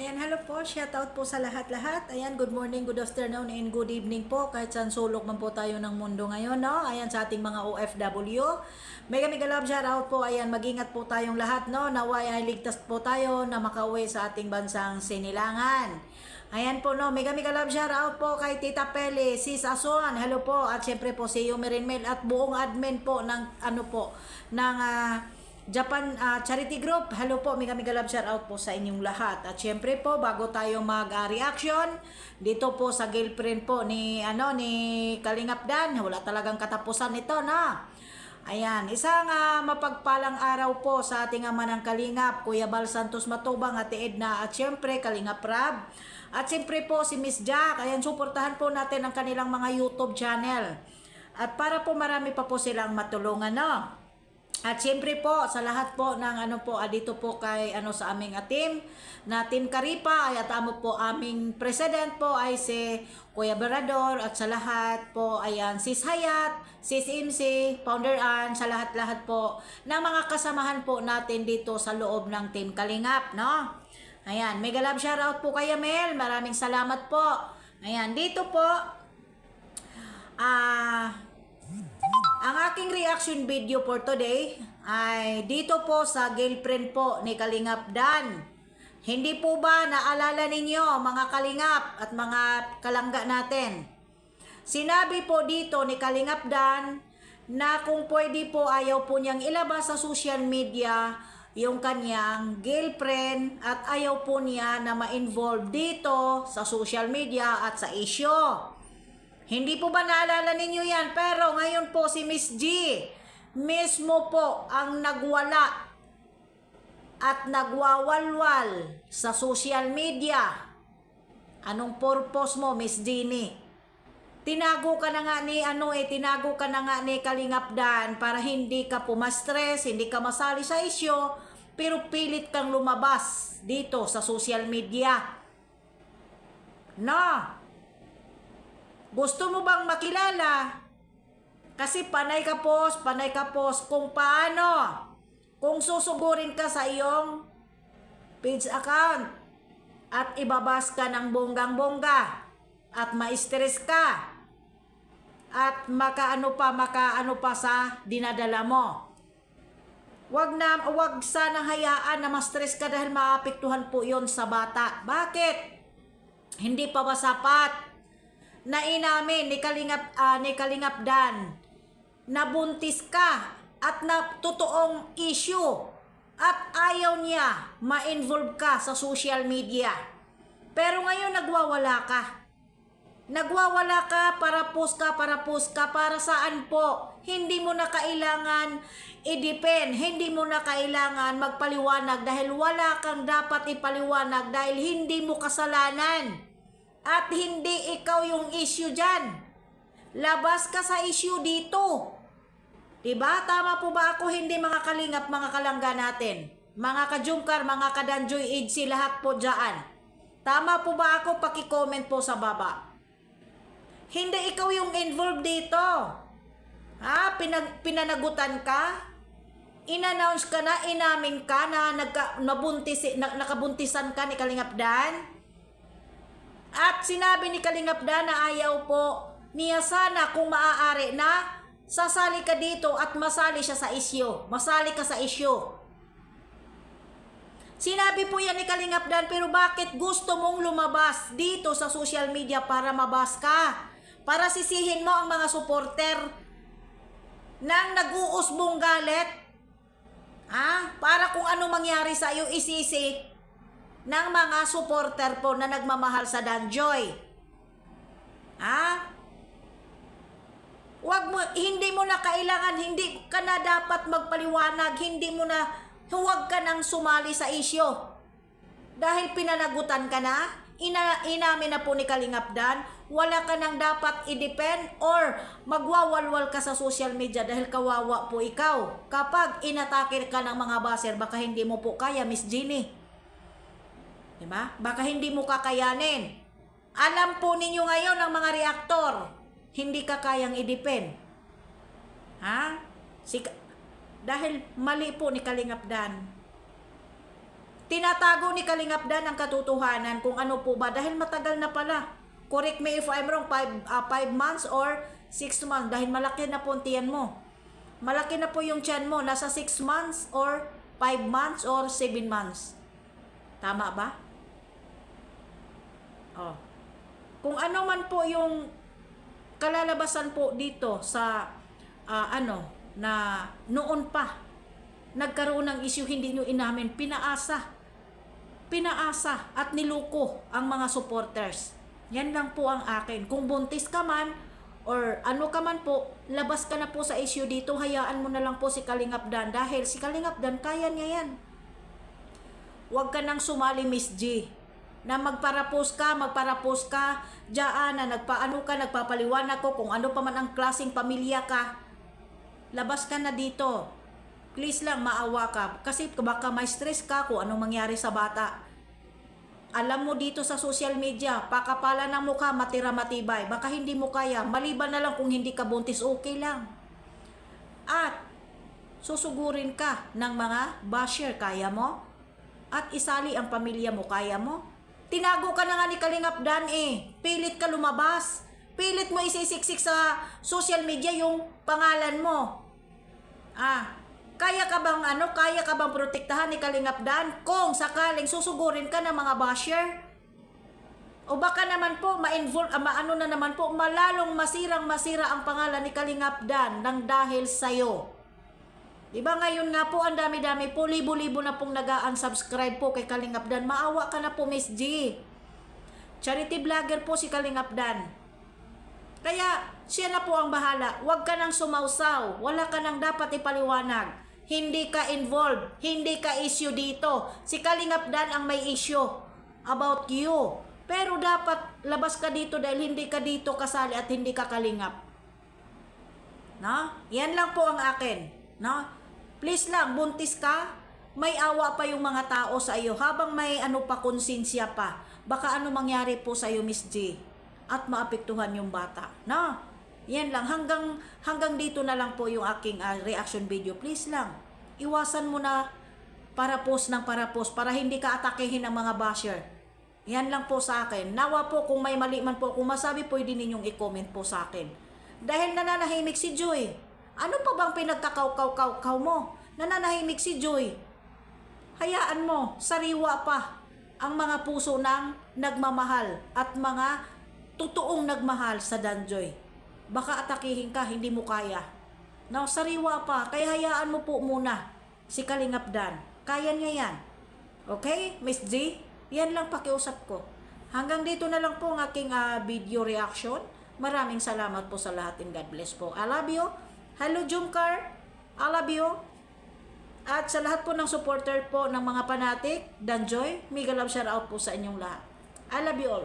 Ayan, hello po. Shout out po sa lahat-lahat. Ayan, good morning, good afternoon, and good evening po. Kahit saan sulok man po tayo ng mundo ngayon, no? Ayan, sa ating mga OFW. Mega mega love shout out po. Ayan, mag-ingat po tayong lahat, no? Naway ay ligtas po tayo na makauwi sa ating bansang sinilangan. Ayan po, no? Mega mega love shout out po kay Tita Pele, Sis Asuan, hello po. At syempre po si Yumerin Mel at buong admin po ng, ano po, ng, ah, Japan ah, Charity Group, hello po, mega mega love shout out po sa inyong lahat. At syempre po, bago tayo mag-reaction, dito po sa girlfriend po ni, ano, ni Kalingap Dan, wala talagang katapusan ito, na. Ayan, isang ah, mapagpalang araw po sa ating ama ng Kalingap, Kuya Bal Santos Matubang, Ate Edna, at syempre Kalingap Rab. At syempre po si Miss Jack, ayan, suportahan po natin ang kanilang mga YouTube channel. At para po marami pa po silang matulungan, no? At siyempre po sa lahat po ng ano po ah, dito po kay ano sa aming ah, team na Team Karipa ay at amo po aming president po ay si Kuya Berador at sa lahat po ayan Sis Hayat, Sis Imsi, Founder Ann sa lahat-lahat po ng mga kasamahan po natin dito sa loob ng Team Kalingap, no? Ayan, mega love shoutout po kay Mel. Maraming salamat po. Ayan, dito po ah ang aking reaction video for today ay dito po sa girlfriend po ni Kalingap Dan. Hindi po ba naalala ninyo mga Kalingap at mga kalangga natin? Sinabi po dito ni Kalingap Dan na kung pwede po ayaw po niyang ilabas sa social media yung kanyang girlfriend at ayaw po niya na ma-involve dito sa social media at sa issue. Hindi po ba naalala ninyo yan? Pero ngayon po si Miss G mismo po ang nagwala at nagwawalwal sa social media. Anong purpose mo, Miss Jeannie? Tinago ka na nga ni ano eh, tinago ka na nga ni Kalingap Dan para hindi ka pumastres, hindi ka masali sa isyo, pero pilit kang lumabas dito sa social media. No, gusto mo bang makilala? Kasi panay ka post, panay ka post kung paano. Kung susugurin ka sa iyong page account at ibabas ka ng bonggang-bongga at ma-stress ka at makaano pa, makaano pa sa dinadala mo. Wag na, wag sana hayaan na ma-stress ka dahil maapektuhan po yon sa bata. Bakit? Hindi pa ba sapat na inamin ni Kalingap, ah, ni Kalingap Dan na buntis ka at na totoong issue at ayaw niya ma-involve ka sa social media. Pero ngayon nagwawala ka. Nagwawala ka para post ka, para post ka, para saan po? Hindi mo na kailangan i-depend, hindi mo na kailangan magpaliwanag dahil wala kang dapat ipaliwanag dahil hindi mo kasalanan. At hindi ikaw yung issue dyan. Labas ka sa issue dito. Diba? Tama po ba ako? Hindi mga kalingap, mga kalangga natin. Mga kajungkar, mga kadanjoy age, lahat po dyan. Tama po ba ako? Paki-comment po sa baba. Hindi ikaw yung involved dito. Ha? Pinag, pinanagutan ka? In-announce ka na, inamin ka na nagka, nabuntis, na, nakabuntisan ka ni Kalingap Dan? At sinabi ni Kalingap na ayaw po niya sana kung maaari na sasali ka dito at masali siya sa isyo. Masali ka sa isyo. Sinabi po yan ni Kalingap Dan, pero bakit gusto mong lumabas dito sa social media para mabas ka? Para sisihin mo ang mga supporter nang nag-uusbong galit? Ha? Para kung ano mangyari sa iyo isisi ng mga supporter po na nagmamahal sa Danjoy. Ha? Wag mo, hindi mo na kailangan, hindi ka na dapat magpaliwanag, hindi mo na, huwag ka nang sumali sa isyo. Dahil pinanagutan ka na, ina, inamin na po ni Kalingap Dan, wala ka nang dapat i-depend or magwawalwal ka sa social media dahil kawawa po ikaw. Kapag inatake ka ng mga baser, baka hindi mo po kaya, Miss Jeannie. Diba? Baka hindi mo kakayanin. Alam po ninyo ngayon ng mga reaktor, hindi ka kayang i-depend. Ha? Si, dahil mali po ni Kalingap Dan. Tinatago ni Kalingap Dan ang katotohanan kung ano po ba dahil matagal na pala. Correct me if I'm wrong, 5 months or 6 months dahil malaki na po ang tiyan mo. Malaki na po yung tiyan mo, nasa 6 months or 5 months or 7 months. Tama ba? Oh. Kung ano man po yung kalalabasan po dito sa ah, ano na noon pa nagkaroon ng issue hindi nyo inamin pinaasa. Pinaasa at niluko ang mga supporters. Yan lang po ang akin. Kung buntis ka man or ano ka man po labas ka na po sa issue dito. Hayaan mo na lang po si Kalingap Dan. Dahil si Kalingap Dan kaya niya yan. Huwag ka nang sumali, Miss G. Na magparapos ka, magparapos ka, dyan na nagpaano ka, nagpapaliwanag ko kung ano pa man ang klaseng pamilya ka. Labas ka na dito. Please lang, maawa ka. Kasi baka may stress ka kung anong mangyari sa bata. Alam mo dito sa social media, pakapala ng mukha, matira matibay. Baka hindi mo kaya. Maliban na lang kung hindi ka buntis, okay lang. At susugurin ka ng mga basher, kaya mo? At isali ang pamilya mo, kaya mo? Tinago ka na nga ni Kalingap Dan eh. Pilit ka lumabas. Pilit mo isisiksik sa social media yung pangalan mo. Ah, kaya ka bang ano, kaya ka bang protektahan ni Kalingap Dan kung sakaling susugurin ka ng mga basher? O baka naman po ma-involve, ah, maano na naman po, malalong masirang masira ang pangalan ni Kalingap Dan nang dahil sa'yo. Di ba ngayon nga po ang dami-dami po, libo-libo na pong nag-unsubscribe po kay Kalingap Dan. Maawa ka na po, Miss G. Charity vlogger po si Kalingap Dan. Kaya siya na po ang bahala. Huwag ka nang sumausaw. Wala ka nang dapat ipaliwanag. Hindi ka involved. Hindi ka issue dito. Si Kalingap Dan ang may issue about you. Pero dapat labas ka dito dahil hindi ka dito kasali at hindi ka kalingap. No? Yan lang po ang akin. No? Please lang, buntis ka, may awa pa yung mga tao sa iyo habang may ano pa konsensya pa. Baka ano mangyari po sa iyo, Miss G, at maapektuhan yung bata. No? Yan lang hanggang hanggang dito na lang po yung aking ah, reaction video. Please lang. Iwasan mo na para post ng para post para hindi ka atakehin ng mga basher. Yan lang po sa akin. Nawa po kung may mali man po kung masabi pwede ninyong i-comment po sa akin. Dahil nananahimik si Joy. Ano pa bang pinagkakaw-kaw-kaw mo? Nananahimik si Joy. Hayaan mo, sariwa pa ang mga puso ng nagmamahal at mga totoong nagmahal sa Danjoy. Baka atakihin ka, hindi mo kaya. No, sariwa pa, kaya hayaan mo po muna si Kalingap Dan. Kaya niya yan. Okay, Miss G? Yan lang pakiusap ko. Hanggang dito na lang po ang aking ah, video reaction. Maraming salamat po sa lahat and God bless po. I love you. Hello, Jumcar. I love you. At sa lahat po ng supporter po ng mga panatik, Danjoy, mega love shout out po sa inyong lahat. I love you all.